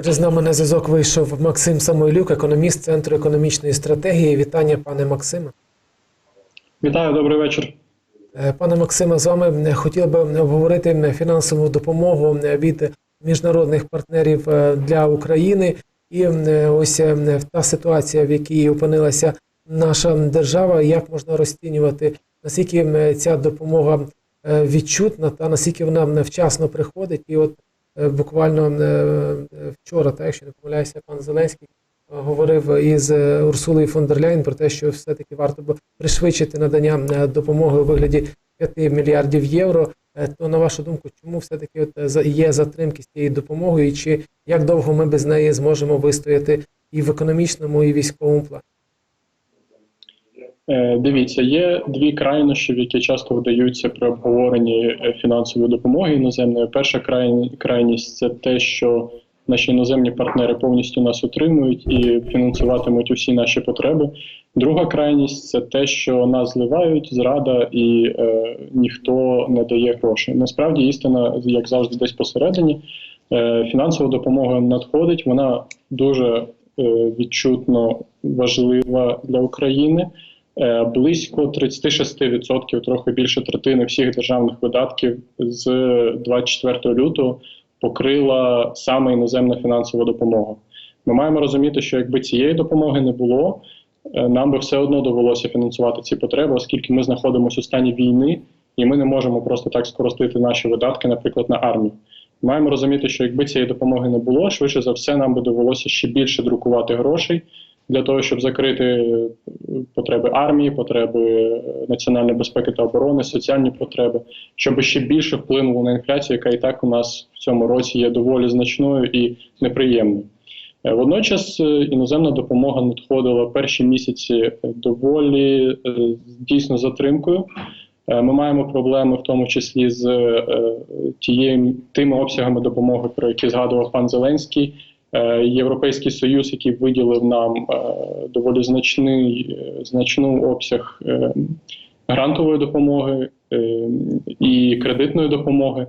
Отже, з нами на зв'язок вийшов Максим Самойлюк, економіст Центру економічної стратегії. Вітання, пане Максиме. Вітаю, добрий вечір. Е, Пане Максиме, з вами хотів би обговорити фінансову допомогу від міжнародних партнерів е, для України. І е, ось е, та ситуація, в якій опинилася наша держава, як можна розцінювати, наскільки е, ця допомога е, відчутна та наскільки вона вчасно приходить. І от е, буквально е, е, вчора, так, якщо не помиляюся, пан Зеленський е, говорив із е, Урсулою фон дер Ляйн про те, що все-таки варто було пришвидшити надання е, допомоги у вигляді 5 мільярдів євро. Е, То на вашу думку, чому все-таки от е, є затримки з цією допомогою, і чи як довго ми без неї зможемо вистояти і в економічному, і військовому плані? Е, Дивіться, є дві крайнощі, які часто вдаються при обговоренні е, фінансової допомоги іноземної. Перша крайність це те, що наші іноземні партнери повністю нас утримують і фінансуватимуть усі наші потреби. Друга крайність це те, що нас зливають, зрада і е, ніхто не дає грошей. Насправді істина, як завжди, десь посередині. Е, фінансова допомога надходить, вона дуже е, відчутно важлива для України. Е, Близько 36%, трохи більше третини всіх державних видатків з 24 лютого покрила саме іноземна фінансова допомога. Ми маємо розуміти, що якби цієї допомоги не було, е, нам би все одно довелося фінансувати ці потреби, оскільки ми знаходимося у стані війни, і ми не можемо просто так скоростити наші видатки, наприклад, на армію. Маємо розуміти, що якби цієї допомоги не було, швидше за все, нам би довелося ще більше друкувати грошей для того, щоб закрити е, потреби армії, потреби е, національної безпеки та оборони, соціальні потреби, щоб ще більше вплинуло на інфляцію, яка і так у нас в цьому році є доволі значною і неприємною. Е, Водночас іноземна допомога надходила перші місяці доволі дійсно затримкою. Ми маємо проблеми, в тому числі з тією тими обсягами допомоги, про які згадував пан Зеленський. Е, Європейський Союз, який виділив нам е, доволі значний е, значну обсяг грантової допомоги і кредитної допомоги,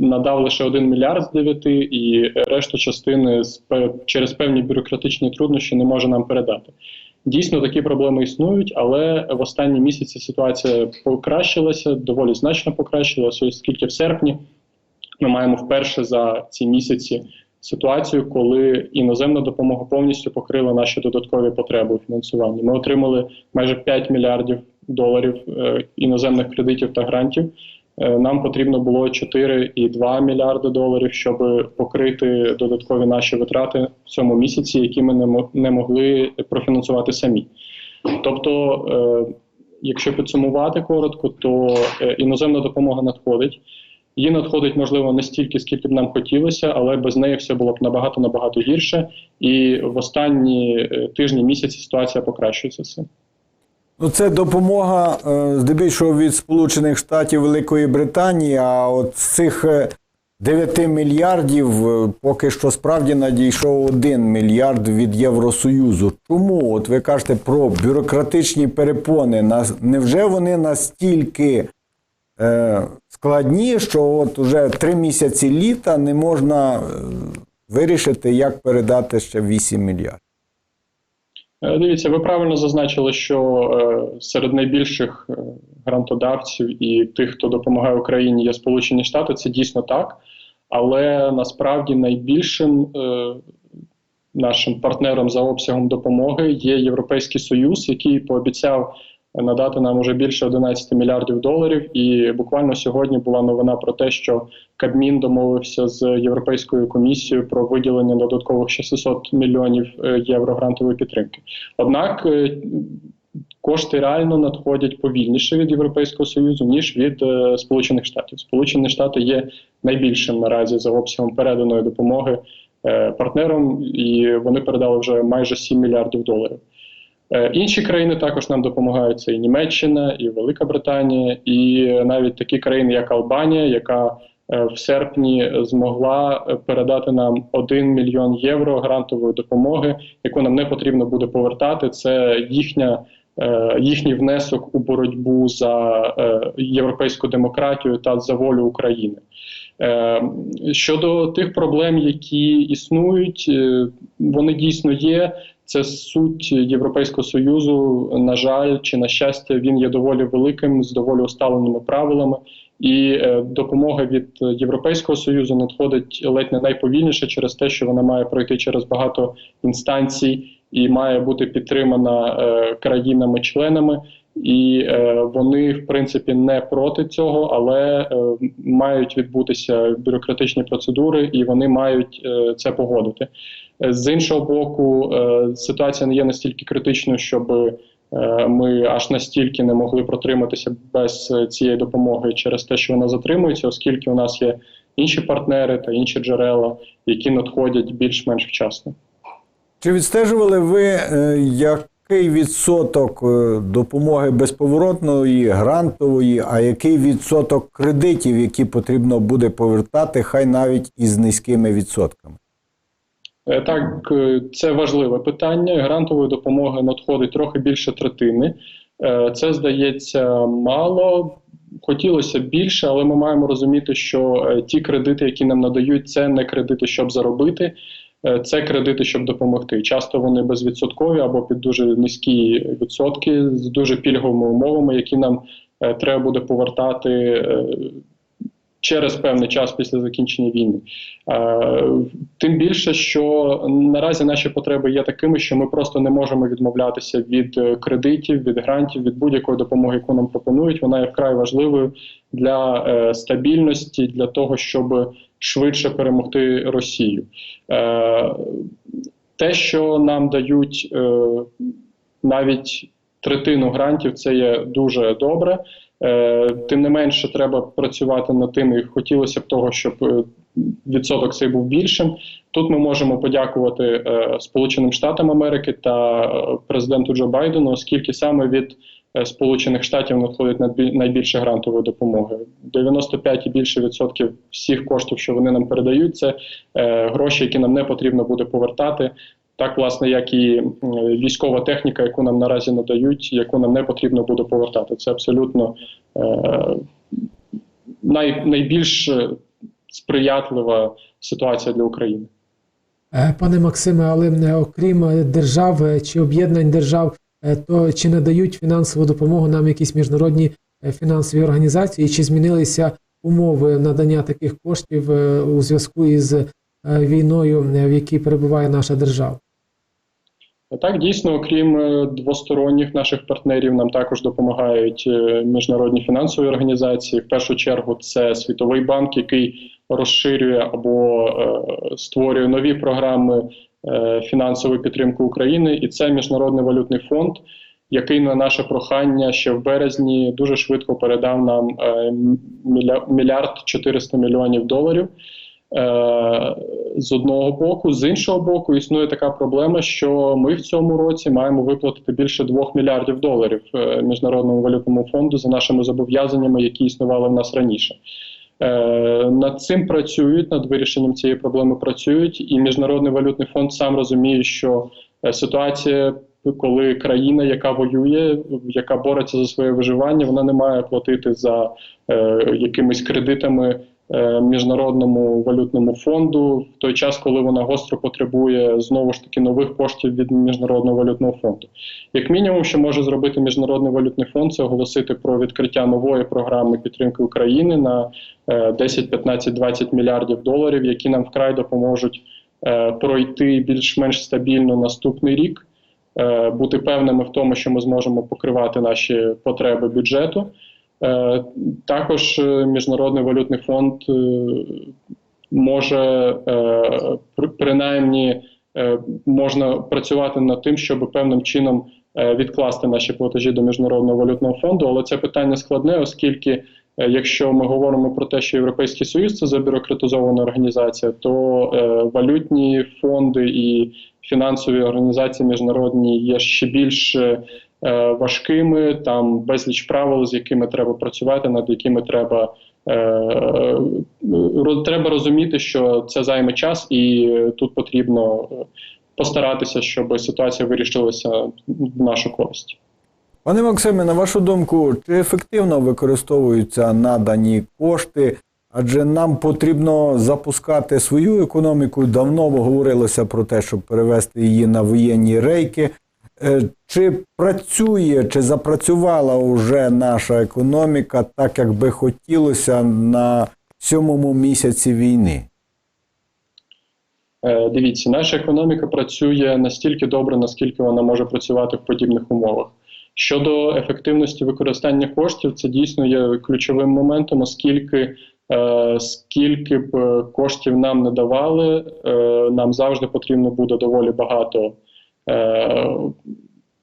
надав лише 1 мільярд з 9, і решту частини через певні бюрократичні труднощі не може нам передати. Дійсно, такі проблеми існують, але в останні місяці ситуація покращилася, доволі значно покращилася, оскільки в серпні ми маємо вперше за ці місяці ситуацію, коли іноземна допомога повністю покрила наші додаткові потреби у фінансуванні. Ми отримали майже 5 мільярдів доларів е, іноземних кредитів та грантів. Е, Нам потрібно було 4,2 мільярди доларів, щоб покрити додаткові наші витрати в цьому місяці, які ми не мо- могли профінансувати самі. Тобто, е, якщо підсумувати коротко, то іноземна допомога надходить. Її надходить, можливо, не стільки, скільки б нам хотілося, але без неї все було б набагато набагато гірше. І в останні е, тижні місяці ситуація покращується все. Ну, це допомога е, здебільшого від Сполучених Штатів Великої Британії. А от з цих е, 9 мільярдів е, поки що справді надійшов 1 мільярд від Євросоюзу. Чому? От ви кажете про бюрократичні перепони. Невже вони настільки складні, що от уже три місяці літа не можна е, вирішити, як передати ще 8 мільярдів? Е, Дивіться, ви правильно зазначили, що е, серед найбільших е, грантодавців і тих, хто допомагає Україні, є Сполучені Штати. Це дійсно так. Але насправді найбільшим е, нашим партнером за обсягом допомоги є Європейський Союз, який пообіцяв надати нам уже більше 11 мільярдів доларів. І буквально сьогодні була новина про те, що Кабмін домовився з Європейською комісією про виділення додаткових 600 мільйонів е, євро грантової підтримки. Однак е, кошти реально надходять повільніше від Європейського союзу ніж від е, Сполучених Штатів. Сполучені Штати є найбільшим наразі за обсягом переданої допомоги партнером, і вони передали вже майже 7 мільярдів доларів. Е, Інші країни також нам допомагають. Це і Німеччина, і Велика Британія, і навіть такі країни, як Албанія, яка е, в серпні змогла е, передати нам 1 мільйон євро грантової допомоги, яку нам не потрібно буде повертати. Це їхня їхній внесок у боротьбу за європейську демократію та за волю України. Щодо тих проблем, які існують, вони дійсно є. Це суть Європейського союзу. На жаль, чи на щастя, він є доволі великим з доволі усталеними правилами. І е, допомога від Європейського союзу надходить ледь не найповільніше через те, що вона має пройти через багато інстанцій і має бути підтримана е, країнами-членами. І е, вони, в принципі, не проти цього, але е, мають відбутися бюрократичні процедури, і вони мають е, це погодити. З іншого боку, е, ситуація не є настільки критичною, щоб е, ми аж настільки не могли протриматися без цієї допомоги через те, що вона затримується, оскільки у нас є інші партнери та інші джерела, які надходять більш-менш вчасно. Чи відстежували ви, е, який відсоток е, допомоги безповоротної, грантової, а який відсоток кредитів, які потрібно буде повертати, хай навіть із низькими відсотками? Е, Так, е, це важливе питання. Грантової допомоги надходить трохи більше третини. Це здається мало. Хотілося б більше, але ми маємо розуміти, що ті кредити, які нам надають, це не кредити, щоб заробити, це кредити, щоб допомогти. Часто вони безвідсоткові або під дуже низькі відсотки з дуже пільговими умовами, які нам е, треба буде повертати е, через певний час після закінчення війни. Е, Тим більше, що наразі наші потреби є такими, що ми просто не можемо відмовлятися від е, кредитів, від грантів, від будь-якої допомоги, яку нам пропонують. Вона є вкрай важливою для е, стабільності, для того, щоб швидше перемогти Росію. Те, що нам дають навіть третину грантів, це є дуже добре. Е, Тим не менше, треба працювати над тим, і хотілося б того, щоб е, відсоток цей був більшим. Тут ми можемо подякувати е, Сполученим Штатам Америки та президенту Джо Байдену, оскільки саме від Сполучених Штатів надходить найбільше грантової допомоги. 95 і більше відсотків всіх коштів, що вони нам передають, це гроші, які нам не потрібно буде повертати. Так, власне, як і військова техніка, яку нам наразі надають, яку нам не потрібно буде повертати. Це абсолютно е, най, найбільш сприятлива ситуація для України. Е, Пане Максиме, але е, окрім держав чи об'єднань держав, то чи надають фінансову допомогу нам якісь міжнародні фінансові організації, чи змінилися умови надання таких коштів у зв'язку із війною, в якій перебуває наша держава? Так, дійсно, окрім е, двосторонніх наших партнерів, нам також допомагають е, міжнародні фінансові організації. В першу чергу, це Світовий банк, який розширює або е, створює нові програми фінансової підтримки України, і це Міжнародний валютний фонд, який на наше прохання ще в березні дуже швидко передав нам мільярд 400 мільйонів доларів. Е, з одного боку, з іншого боку, існує така проблема, що ми в цьому році маємо виплатити більше 2 мільярдів доларів е, міжнародному валютному фонду за нашими зобов'язаннями, які існували в нас раніше. Е, Над цим працюють, над вирішенням цієї проблеми працюють, і міжнародний валютний фонд сам розуміє, що ситуація, коли країна, яка воює, яка бореться за своє виживання, вона не має платити за якимись кредитами міжнародному валютному фонду в той час, коли вона гостро потребує знову ж таки нових коштів від міжнародного валютного фонду. Як мінімум, що може зробити міжнародний валютний фонд, це оголосити про відкриття нової програми підтримки України на е, 10, 15, 20 мільярдів доларів, які нам вкрай допоможуть е, пройти більш-менш стабільно наступний рік, е, бути певними в тому, що ми зможемо покривати наші потреби бюджету. Е, Також е, Міжнародний валютний фонд е, може принаймні можна працювати над тим, щоб певним чином відкласти наші платежі до міжнародного валютного фонду. Але це питання складне, оскільки якщо ми говоримо про те, що Європейський Союз це забюрократизована організація, то валютні фонди і фінансові організації міжнародні є ще більш важкими, там безліч правил, з якими треба працювати, над якими треба. е, Треба розуміти, що це займе час, і е, тут потрібно е, постаратися, щоб ситуація вирішилася в нашу користь. Пане Максиме, на вашу думку, чи ефективно використовуються надані кошти? Адже нам потрібно запускати свою економіку. Давно говорилося про те, щоб перевести її на воєнні рейки. Е, Чи працює, чи запрацювала вже наша економіка так, як би хотілося на сьомому місяці війни? Е, Дивіться, наша економіка працює настільки добре, наскільки вона може працювати в подібних умовах. Щодо ефективності використання коштів, це дійсно є ключовим моментом, оскільки е, скільки б е, коштів нам не давали, е, нам завжди потрібно буде доволі багато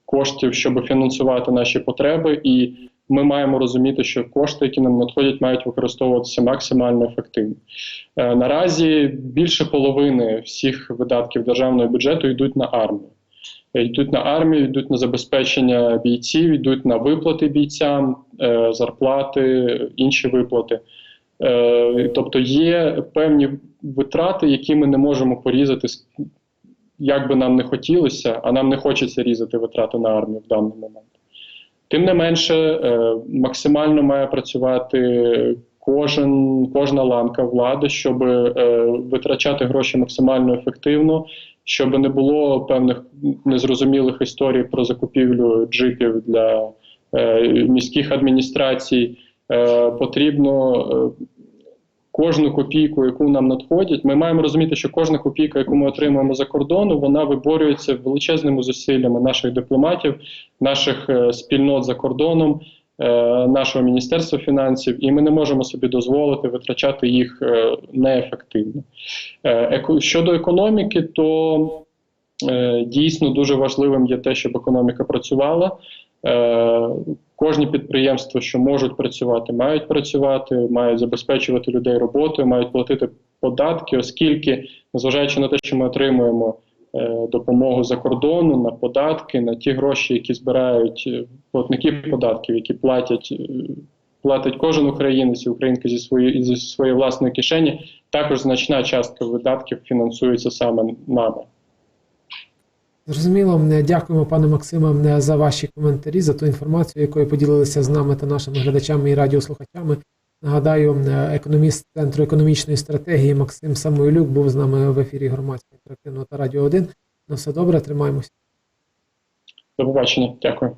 коштів, щоб фінансувати наші потреби, і ми маємо розуміти, що кошти, які нам надходять, мають використовуватися максимально ефективно. Е, Наразі більше половини всіх видатків державного бюджету йдуть на армію. Е, Йдуть на армію, йдуть на забезпечення бійців, йдуть на виплати бійцям, е, зарплати, інші виплати. Е, Тобто є певні витрати, які ми не можемо порізати, як би нам не хотілося, а нам не хочеться різати витрати на армію в даний момент. Тим не менше, е, максимально має працювати кожен, кожна ланка влади, щоб е, витрачати гроші максимально ефективно, щоб не було певних незрозумілих історій про закупівлю джипів для е, міських адміністрацій. Потрібно кожну копійку, яку нам надходять, ми маємо розуміти, що кожна копійка, яку ми отримуємо за кордону, вона виборюється величезними зусиллями наших дипломатів, наших е, спільнот за кордоном, е, нашого міністерства фінансів, і ми не можемо собі дозволити витрачати їх е, неефективно. Щодо економіки, то дійсно дуже важливим є те, щоб економіка працювала. Е, Кожні підприємства, що можуть працювати, мають працювати, мають забезпечувати людей роботою, мають платити податки, оскільки, незважаючи на те, що ми отримуємо е, допомогу за кордону на податки, на ті гроші, які збирають е, платники податків, які платять. Платить кожен українець і українка зі своєї зі своєї власної кишені. Також значна частка видатків фінансується саме нами. Зрозуміло, дякуємо, пане Максиме, за ваші коментарі, за ту інформацію, якою поділилися з нами та нашими глядачами і радіослухачами. Нагадаю, економіст Центру економічної стратегії Максим Самойлюк був з нами в ефірі громадського інтерактивного та радіо 1. На все добре, тримаємося. До побачення, дякую.